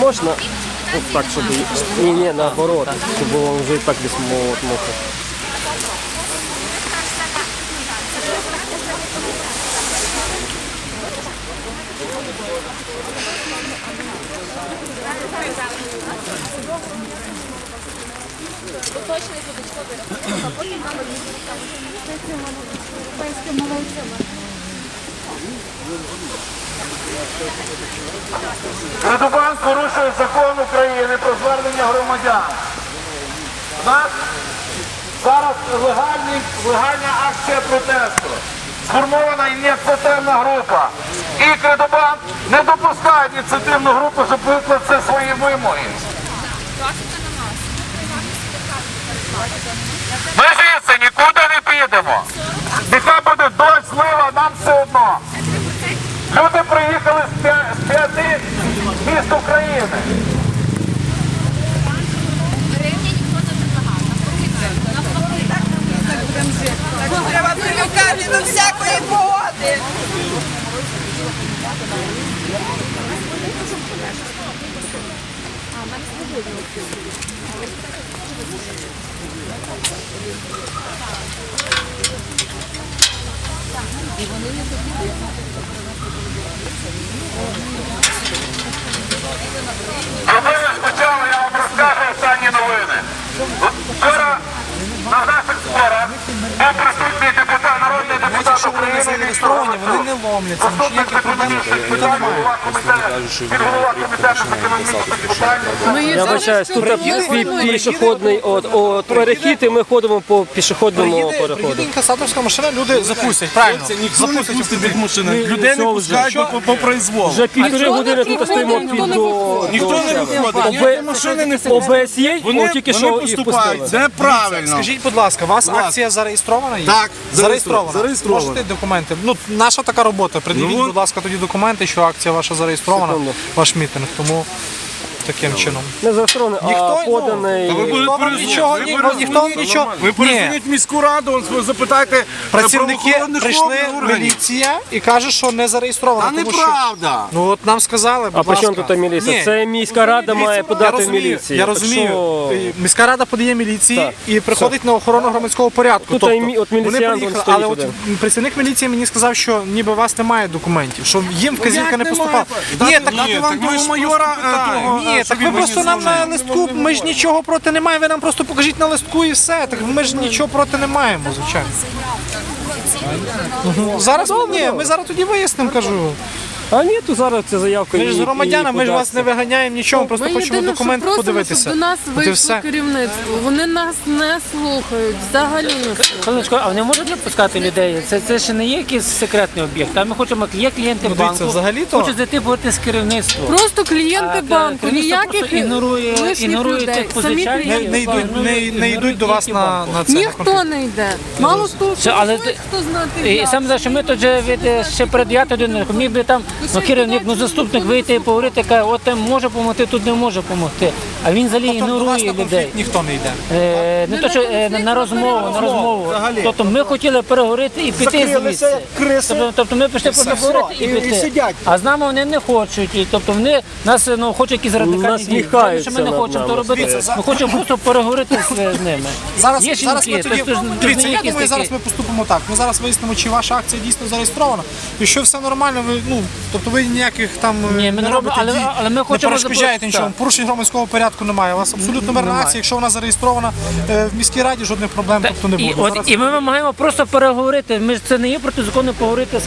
Можна? От так, щоб ні, ні, наоборот, щоб було вже і так десь мокро. Радубан порушує закон України про звернення громадян. У нас зараз легальний, легальна акція протесту. Сформована ініціативна група. І Кредобан не допускає ініціативну групу, щоб викласти свої вимоги. Ми звідси нікуди не підемо. Нехай буде дощ, злива, нам все одно. Люди приїхали з п'я- з п'яти міст України. Треба привикати до всякої погоди. Ви спочатку я вам розкажу останні новини. України зареєстровані, вони не ломляться, ніяких проблем тут немає. Комітету з. Я вибачаюсь, тут пі- пішохідний от, от, перехід, і ми ходимо по пішохідному Приїде, переходу. приїде інкасаторська машина, люди запустять, правильно? Ніхто не Запустять пустить автомобіль. від машини. Людей не пускають по, по произволу. Вже півтори години тут стоїмо під до... Ніхто не виходить, ніякі машини не входять. ОБС є, Вони, тільки вони що їх поступають. пустили. Це правильно. Скажіть, будь ласка, у вас акція зареєстрована? Є? Так, зареєстрована. зареєстрована. Можете документи? Ну, наша така робота. Придивіть, Ну, от. будь ласка, тоді документи, що акція ваша зареєстрована, Секунду. ваш мітинг. Тому таким чином. Не зареєстрований, а Ніхто, ну, поданий. Та ви будете Ніхто вам перезвонити, нічого, ви ні- перезвоніть. ніхто нічого- Ви Ні. перезвоніть в міську раду, он запитайте Працівники правоохоронних прийшли, органів. міліція і каже, що не зареєстровано. Та тому що- неправда. Ну от нам сказали, будь А при чому тут міліція? Ні, Це міська рада має я подати в розумію, міліцію. Я Так розумію. що- Е, Міська рада подає міліції Так. і приходить на охорону громадського порядку. Тут тобто, і мі- от вони міліціянт он приїхали, стоїть але от один. працівник міліції мені сказав, що ніби у вас немає документів, що їм вказівка не поступала. Ні, так, ні, так ми майора, е, того, Ні, так ви просто нам на листку, ми ж нічого проти не маємо, ви нам просто покажіть на листку і все. Так ми ж нічого проти не маємо, звичайно. Зараз ні, ми зараз тоді вияснимо, кажу. А ні, то зараз це заявка. Ми ж з громадянами, ми ж вас не виганяємо нічого, ми просто Ми хочемо єдине, документ що просимо, подивитися. щоб до нас вийшло все. керівництво. Вони нас не слухають, взагалі не слухають. А вони можуть не пускати людей? Це, це ще не є якийсь секретний об'єкт. А ми хочемо, є клієнти Ну, банку, взагалі-то- хочуть зайти поговорити з керівництвом. Просто клієнти А, банку, керівництво ніяких ігнорує, ігнорує людей. тих Самі. Не, не йдуть, Ну, не, не йдуть до вас на, на це. Ніхто не йде. Мало того, але хто знати І саме за що ми тут вже від е, ще перед годиною, міг би там ну, керівник, ну заступник вийти і поговорити, каже, от там може допомогти, тут не може допомогти. А він взагалі Тобто до вас ігнорує на людей. конфлікт ніхто не йде. Е, не то, що е, на, на розмову, на розмову. Тобто ми хотіли переговорити і піти звідси. Тобто, тобто ми пішли просто поговорити і піти. А з нами вони не хочуть. І, тобто вони нас ну, хочуть якісь радикальні дії. Що ми не хочемо то робити. Ми хочемо просто переговорити з, з ними. Зараз, Є зараз ми тоді, то ж- то ж дивіться, я якісь думаю, такі- зараз ми поступимо так. Ми зараз вияснимо, чи ваша акція дійсно зареєстрована. Якщо все нормально, ви ну тобто ви ніяких там е, Ні, ми не робите робимо, але- дій, але ми не хочемо перешкоджаєте запро- нічого. так. Порушень громадського порядку немає. У вас абсолютно мирна акція. Якщо вона зареєстрована е, в міській раді, жодних проблем тобто не І, буде. от, і ми вимагаємо просто переговорити. Ми ж це не є протизаконно поговорити з